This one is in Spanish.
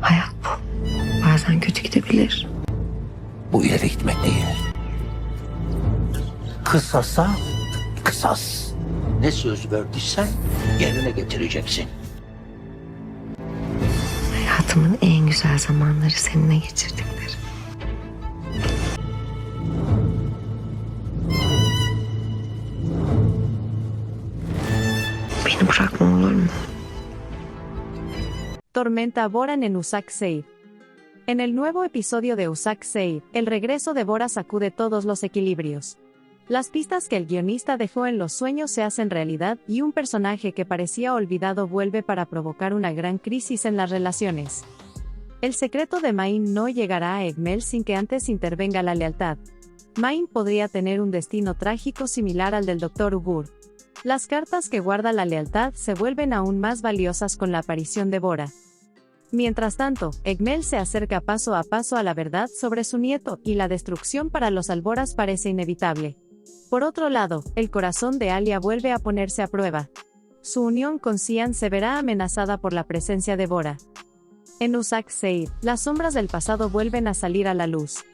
Hayat bu. Bazen kötü gidebilir. Bu ileri gitmek değil. Kısasa kısas. Ne söz verdiysen yerine getireceksin. Hayatımın en güzel zamanları seninle geçirdiklerim. Mu? Tormenta Boran en Usak Seid. En el nuevo episodio de Usak Seid, el regreso de Bora sacude todos los equilibrios. Las pistas que el guionista dejó en los sueños se hacen realidad y un personaje que parecía olvidado vuelve para provocar una gran crisis en las relaciones. El secreto de Main no llegará a Egmel sin que antes intervenga la lealtad. Main podría tener un destino trágico similar al del Dr. Ugur. Las cartas que guarda la lealtad se vuelven aún más valiosas con la aparición de Bora. Mientras tanto, Egmel se acerca paso a paso a la verdad sobre su nieto y la destrucción para los alboras parece inevitable. Por otro lado, el corazón de Alia vuelve a ponerse a prueba. Su unión con Cian se verá amenazada por la presencia de Bora. En Usak Seid, las sombras del pasado vuelven a salir a la luz.